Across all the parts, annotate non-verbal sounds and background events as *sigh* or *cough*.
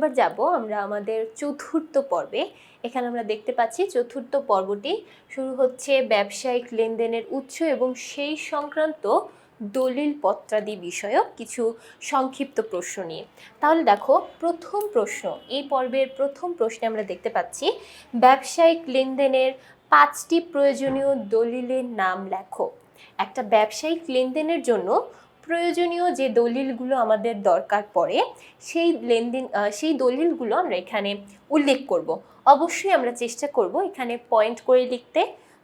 এবার যাব আমরা আমাদের চতুর্থ পর্বে। এখানে আমরা দেখতে পাচ্ছি চতুর্থ পর্বটি শুরু হচ্ছে ব্যবসায়িক লেনদেনের উৎস এবং সেই সংক্রান্ত দলিল পত্রাদি বিষয়ক কিছু সংক্ষিপ্ত প্রশ্ন নিয়ে। তাহলে দেখো, প্রথম প্রশ্ন, এই পর্বের প্রথম প্রশ্নে আমরা দেখতে পাচ্ছি, ব্যবসায়িক লেনদেনের পাঁচটি প্রয়োজনীয় দলিলের নাম লেখো। একটা ব্যবসায়িক লেনদেনের জন্য প্রয়োজনীয় যে দলিলগুলো আমাদের দরকার পড়ে, সেই লেনদেন সেই দলিলগুলো আমরা এখানে উল্লেখ করব। অবশ্যই আমরা চেষ্টা করব এখানে পয়েন্ট করে লিখতে।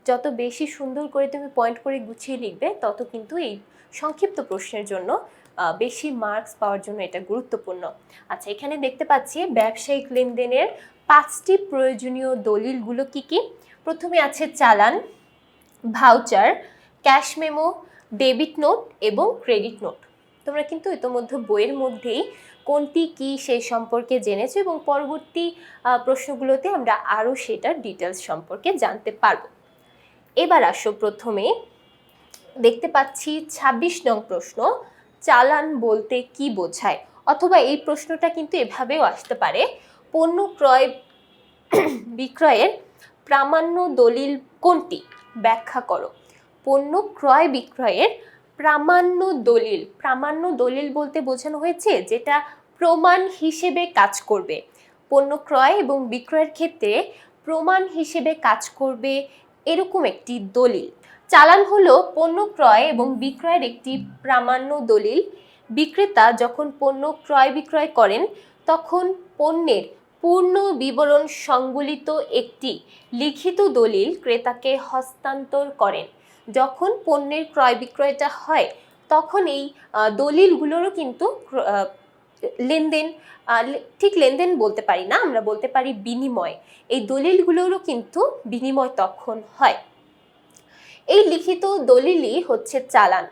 যত বেশি সুন্দর করে তুমি পয়েন্ট করে গুছিয়ে লিখবে, তত কিন্তু এই সংক্ষিপ্ত প্রশ্নের জন্য বেশি মার্কস পাওয়ার জন্য এটা গুরুত্বপূর্ণ। আচ্ছা এখানে দেখতে পাচ্ছি ব্যবসায়িক লেনদেনের পাঁচটি প্রয়োজনীয় দলিলগুলো কি কি? প্রথমে আছে চালান voucher cash memo debit note এবং ক্রেডিট নোট। তোমরা কিন্তু ইতোমধ্যে বইয়ের মধ্যেই কোনটি কি সেই সম্পর্কে জেনেছো এবং পরবর্তী প্রশ্নগুলোতে আমরা আরও সেটার ডিটেলস সম্পর্কে জানতে পারব। এবার আসো প্রথমে। দেখতে পাচ্ছি ২৬ নং প্রশ্ন, চালান বলতে কি বোঝায়? অথবা এই প্রশ্নটা কিন্তু এভাবেও আসতে পারে। পণ্য ক্রয়, বিক্রয়ের প্রামাণ্য দলিল কোনটি? ব্যাখ্যা করো। পণ্য ক্রয় বিক্রয়ের প্রামাণ্য দলিল। প্রামাণ্য দলিল বলতে বোঝানো হয়েছে যেটা প্রমাণ হিসেবে কাজ করবে। পণ্য ক্রয় এবং বিক্রয়ের ক্ষেত্রে প্রমাণ হিসেবে কাজ করবে এরকম একটি দলিল। চালান হলো পণ্য ক্রয় এবং বিক্রয়ের একটি প্রামাণ্য দলিল। বিক্রেতা যখন পণ্য ক্রয় বিক্রয় করেন, তখন পণ্যের পূর্ণ বিবরণ সংবলিত একটি লিখিত দলিল ক্রেতাকে হস্তান্তর করেন। যখন পণ্যের ক্রয় বিক্রয়টা হয়, তখন এই দলিলগুলোরও কিন্তু লেনদেন ঠিক লেনদেন বলতে পারি না, আমরা বলতে পারি বিনিময়। এই দলিলগুলোরও কিন্তু বিনিময় তখন হয়। এই লিখিত দলিলই হচ্ছে চালান।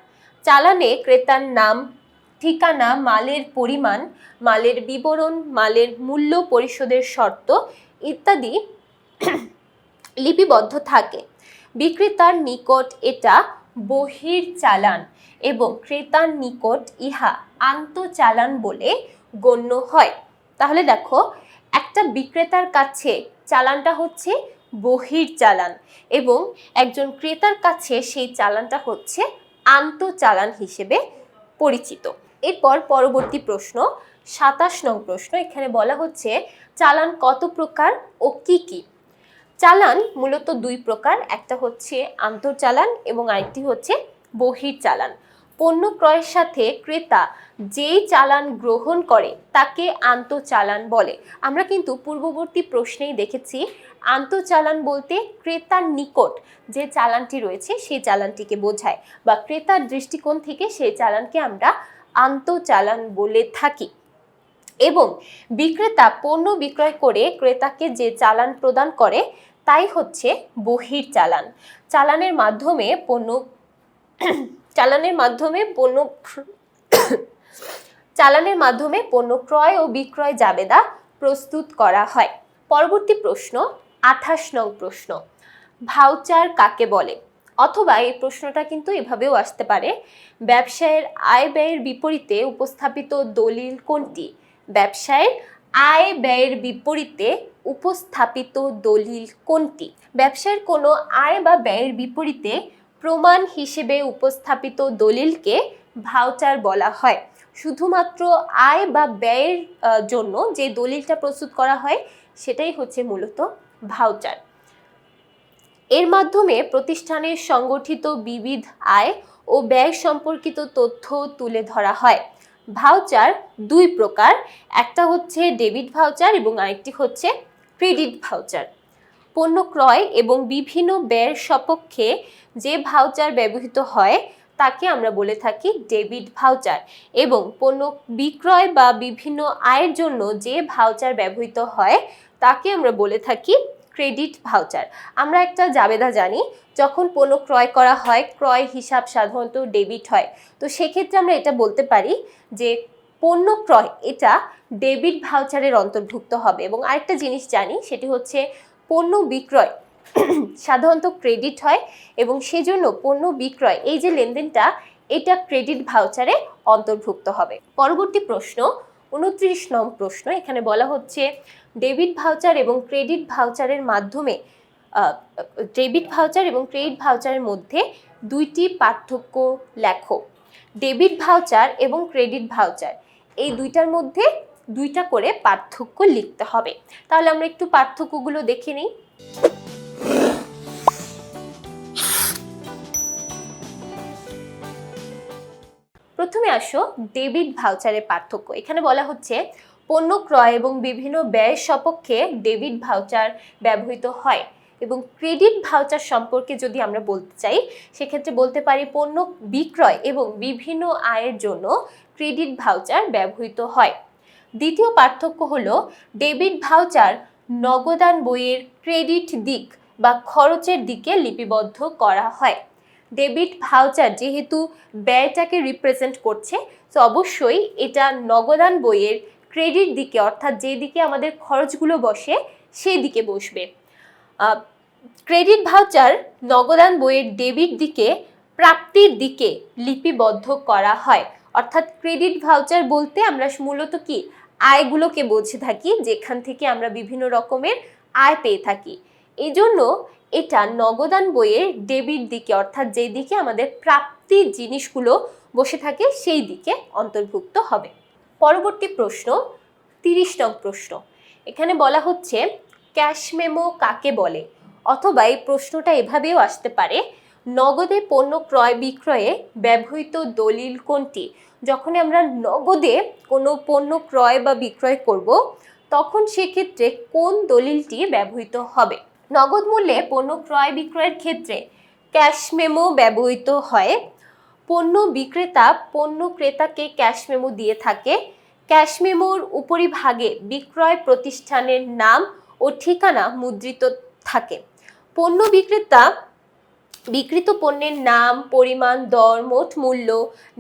চালানে ক্রেতার নাম ঠিকানা, মালের পরিমাণ, মালের বিবরণ, মালের মূল্য পরিশোধের শর্ত ইত্যাদি লিপিবদ্ধ থাকে। বিক্রেতার নিকট এটা বহির চালান এবং ক্রেতার নিকট ইহা আন্তঃচালান বলে গণ্য হয়। তাহলে দেখো, একটা বিক্রেতার কাছে চালানটা হচ্ছে বহির চালান এবং একজন ক্রেতার কাছে সেই চালানটা হচ্ছে আন্তঃচালান হিসেবে পরিচিত। এরপর পরবর্তী প্রশ্ন, সাতাশ নং প্রশ্ন, এখানে বলা হচ্ছে চালান কত প্রকার ও কি কি? চালান মূলত দুই প্রকার, একটা হচ্ছে আন্তঃচালান এবং আরেকটি হচ্ছে বহির চালান পণ্য ক্রয়ের সাথে ক্রেতা যেই চালান গ্রহণ করে তাকে আন্তঃচালান বলে। আমরা কিন্তু পূর্ববর্তী প্রশ্নেই দেখেছি, আন্তঃচালান বলতে ক্রেতার নিকট যে চালানটি রয়েছে সেই চালানটিকে বোঝায় বা ক্রেতার দৃষ্টিকোণ থেকে সেই চালানকে আমরা আন্তঃচালান বলে থাকি। এবং বিক্রেতা পণ্য বিক্রয় করে ক্রেতাকে যে চালান প্রদান করে, তাই হচ্ছে বহির চালান। চালানের মাধ্যমে পণ্য, চালানের মাধ্যমে পণ্য, চালানের মাধ্যমে পণ্য ক্রয় ও বিক্রয় জাবেদা প্রস্তুত করা হয়। পরবর্তী প্রশ্ন, আঠাশ নং প্রশ্ন, ভাউচার কাকে বলে? অথবা এই প্রশ্নটা কিন্তু এভাবেও আসতে পারে। ব্যবসায়ের আয় ব্যয়ের বিপরীতে উপস্থাপিত দলিল কোনটি? ব্যবসায়ের আয় ব্যয়ের বিপরীতে উপস্থাপিত দলিল কোনটি? ব্যবসায়ের কোনো আয় বা ব্যয়ের বিপরীতে প্রমাণ হিসেবে উপস্থাপিত দলিলকে ভাউচার বলা হয়। শুধুমাত্র আয় বা ব্যয়ের জন্য যে দলিলটা প্রস্তুত করা হয়, সেটাই হচ্ছে মূলত ভাউচার। এর মাধ্যমে প্রতিষ্ঠানের সংগঠিত বিবিধ আয় ও ব্যয় সম্পর্কিত তথ্য তুলে ধরা হয়। ভাউচার দুই প্রকার, একটা হচ্ছে ডেবিট ভাউচার এবং আরেকটি হচ্ছে ক্রেডিট ভাউচার। পণ্য ক্রয় এবং বিভিন্ন ব্যয়ের সপক্ষে যে ভাউচার ব্যবহৃত হয়, তাকে আমরা বলে থাকি ডেবিট ভাউচার এবং পণ্য বিক্রয় বা বিভিন্ন আয়ের জন্য যে ভাউচার ব্যবহৃত হয়, তাকে আমরা বলে থাকি ক্রেডিট ভাউচার। আমরা একটা জাবেদা জানি, যখন পণ্য ক্রয় করা হয়, ক্রয় হিসাব সাধারণত ডেবিট হয়। তো সেক্ষেত্রে আমরা এটা বলতে পারি যে পণ্য ক্রয়, এটা ডেবিট ভাউচারের অন্তর্ভুক্ত হবে। এবং আরেকটা জিনিস জানি, সেটি হচ্ছে পণ্য বিক্রয় *clears throat* সাধারণত ক্রেডিট হয় এবং সেজন্য পণ্য বিক্রয়, এই যে লেনদেনটা, এটা ক্রেডিট ভাউচারে অন্তর্ভুক্ত হবে। পরবর্তী প্রশ্ন উনত্রিশ নং প্রশ্ন। এখানে বলা হচ্ছে, ডেবিট ভাউচার এবং ক্রেডিট ভাউচারের মাধ্যমে ডেবিট ভাউচার এবং ক্রেডিট ভাউচারের মধ্যে দুইটি পার্থক্য লেখো। ডেবিট ভাউচার এবং ক্রেডিট ভাউচার। এই দুইটার মধ্যে দুইটা করে পার্থক্য লিখতে হবে। তাহলে আমরা একটু পার্থক্যগুলো দেখে নিই। প্রথমে আসো ডেবিট ভাউচারের পার্থক্য। এখানে বলা হচ্ছে পণ্য ক্রয় এবং বিভিন্ন ব্যয় সপক্ষে ডেবিট ভাউচার ব্যবহৃত হয় এবং ক্রেডিট ভাউচার সম্পর্কে যদি আমরা বলতে চাই, সেক্ষেত্রে বলতে পারি পণ্য বিক্রয় এবং বিভিন্ন আয়ের জন্য ক্রেডিট ভাউচার ব্যবহৃত হয়। দ্বিতীয় পার্থক্য হলো ডেবিট ভাউচার নগদান বইয়ের ক্রেডিট দিক বা খরচের দিকে লিপিবদ্ধ করা হয়। ডেবিট ভাউচার যেহেতু ব্যয়টাকে রিপ্রেজেন্ট করছে, তো অবশ্যই এটা নগদান বইয়ের ক্রেডিট দিকে, অর্থাৎ যেদিকে আমাদের খরচগুলো বসে সেই দিকে বসবে ক্রেডিট ভাউচার নগদান বইয়ের ডেবিট দিকে, প্রাপ্তির দিকে লিপিবদ্ধ করা হয়। অর্থাৎ ক্রেডিট ভাউচার বলতে আমরা মূলত কি? আয়গুলোকে বুঝে থাকি, যেখান থেকে আমরা বিভিন্ন রকমের আয় পেয়ে থাকি। এই জন্য এটা নগদান বইয়ের ডেবিট দিকে, অর্থাৎ যেই দিকে আমাদের প্রাপ্তি জিনিসগুলো বসে থাকে, সেই দিকে অন্তর্ভুক্ত হবে। পরবর্তী প্রশ্ন, তিরিশ নং প্রশ্ন। এখানে বলা হচ্ছে, ক্যাশ মেমো কাকে বলে? অথবা এই প্রশ্নটা এভাবেও আসতে পারে, নগদে পণ্য ক্রয় বিক্রয়ে ব্যবহৃত দলিল কোনটি? যখন আমরা নগদে কোনো পণ্য ক্রয় বা বিক্রয় করব, তখন সেক্ষেত্রে কোন দলিলটি ব্যবহৃত হবে? নগদ মূল্যে পণ্য ক্রয় বিক্রয়ের ক্ষেত্রে ক্যাশ মেমো ব্যবহৃত হয়। পণ্য বিক্রেতা পণ্য ক্রেতাকে ক্যাশ মেমো দিয়ে থাকে। ক্যাশ মেমোর উপরিভাগে বিক্রয় প্রতিষ্ঠানের নাম ও ঠিকানা মুদ্রিত থাকে। পণ্য বিক্রেতা বিক্রিত পণ্যের নাম, পরিমাণ, দর, মোট মূল্য,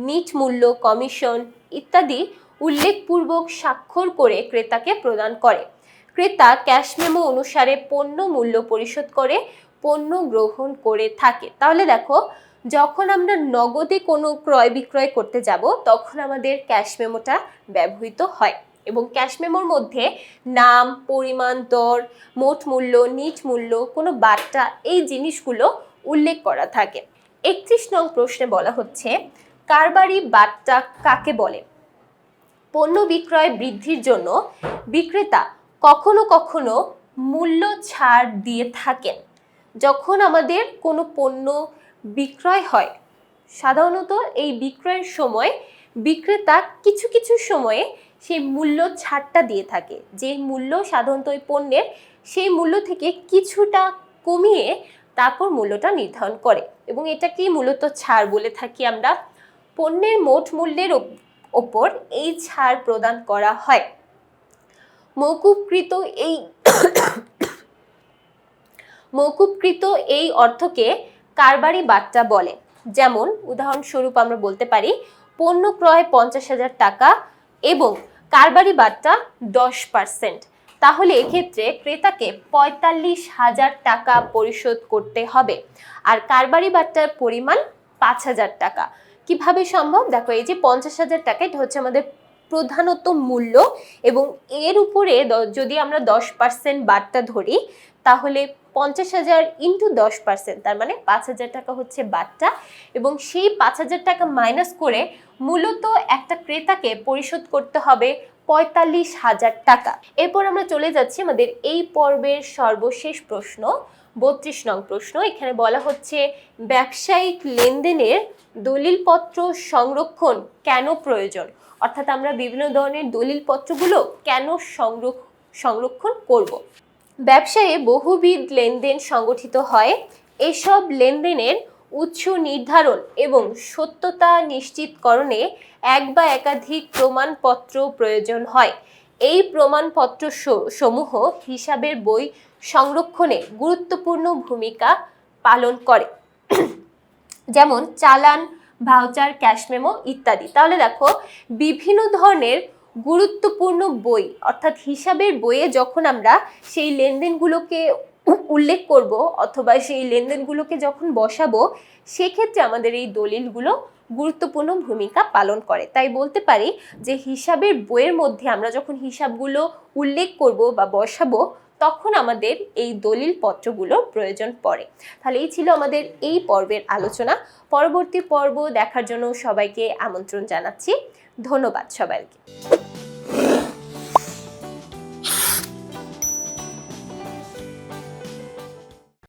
নিট মূল্য, কমিশন ইত্যাদি উল্লেখপূর্বক স্বাক্ষর করে ক্রেতাকে প্রদান করে। ক্রেতা ক্যাশ মেমো অনুসারে পণ্য মূল্য পরিশোধ করে পণ্য গ্রহণ করে থাকে। তাহলে দেখো, যখন আমরা নগদে কোনো ক্রয় বিক্রয় করতে যাব, তখন আমাদের ক্যাশ মেমোটা ব্যবহৃত হয় এবং ক্যাশ মেমোর মধ্যে নাম, পরিমাণ, দর, মোট মূল্য নিট মূল্য, কোনো বার্তা, এই জিনিসগুলো উল্লেখ করা থাকে। একত্রিশ নং প্রশ্নে বলা হচ্ছে, কারবারি বার্তা কাকে বলে? পণ্য বিক্রয় বৃদ্ধির জন্য বিক্রেতা কখনো কখনো মূল্য ছাড় দিয়ে থাকেন। যখন আমাদের কোনো পণ্য বিক্রয় হয়, সাধারণত এই বিক্রয়ের সময় বিক্রেতা কিছু কিছু সময়ে সেই মূল্য ছাড়টা দিয়ে থাকে। যে মূল্য সাধারণত ওই পণ্যের, সেই মূল্য থেকে কিছুটা কমিয়ে তারপর মূল্যটা নির্ধারণ করে এবং এটাকেই মূলত ছাড় বলে থাকি আমরা। পণ্যের মোট মূল্যের ওপর এই ছাড় প্রদান করা হয়। মৌকুবকৃত এই *coughs* মৌকুবকৃত এই অর্থকে কারবারি বার্তা বলে। যেমন, উদাহরণস্বরূপ আমরা বলতে পারি, পণ্য ক্রয় পঞ্চাশ হাজার টাকা এবং কারবারি বার্তা দশ পার্সেন্ট তাহলে এক্ষেত্রে ক্রেতাকে পঁয়তাল্লিশ হাজার টাকা পরিশোধ করতে হবে। আর কারবারি বার্তার পরিমাণ পাঁচ হাজার টাকা। কীভাবে সম্ভব? দেখো, এই যে পঞ্চাশ হাজার টাকা, এটা হচ্ছে আমাদের প্রধানত মূল্য এবং এর উপরে যদি আমরা দশ পার্সেন্ট বার্তা ধরি, তাহলে পঞ্চাশ হাজার ইন্টু দশ পার্সেন্ট তার মানে পাঁচ হাজার টাকা হচ্ছে বার্তা এবং সেই পাঁচ হাজার টাকা মাইনাস করে মূলত একটা ক্রেতাকে পরিশোধ করতে হবে পঁয়তাল্লিশ হাজার টাকা। এরপর আমরা চলে যাচ্ছি আমাদের এই পর্বের সর্বশেষ প্রশ্ন, বত্রিশ নং প্রশ্ন। এখানে বলা হচ্ছে, ব্যবসায়িক লেনদেনের দলিলপত্র সংরক্ষণ কেন প্রয়োজন? অর্থাৎ আমরা বিভিন্ন ধরনের দলিলপত্রগুলো কেন সংরক্ষণ করব। ব্যবসায়ে বহুবিধ লেনদেন সংগঠিত হয়। এসব লেনদেনের উৎস নির্ধারণ এবং সত্যতা নিশ্চিতকরণে এক বা একাধিক প্রমাণপত্র প্রয়োজন হয়। এই প্রমাণপত্র সমূহ হিসাবের বই সংরক্ষণে গুরুত্বপূর্ণ ভূমিকা পালন করে। যেমন চালান ভাউচার, ক্যাশ মেমো ইত্যাদি। তাহলে দেখো, বিভিন্ন ধরনের গুরুত্বপূর্ণ বই, অর্থাৎ হিসাবের বইয়ে যখন আমরা সেই লেনদেনগুলোকে উল্লেখ করব অথবা সেই লেনদেনগুলোকে যখন বসাবো, সেক্ষেত্রে আমাদের এই দলিলগুলো গুরুত্বপূর্ণ ভূমিকা পালন করে। তাই বলতে পারি যে হিসাবের বইয়ের মধ্যে আমরা যখন হিসাবগুলো উল্লেখ করব বা বসাবো তখন আমাদের এই দলিল পত্রগুলো প্রয়োজন পড়ে। তাহলে এই ছিল আমাদের এই পর্বের আলোচনা। পরবর্তী পর্ব দেখার জন্য সবাইকে আমন্ত্রণ জানাচ্ছি। ধন্যবাদ সবাইকে।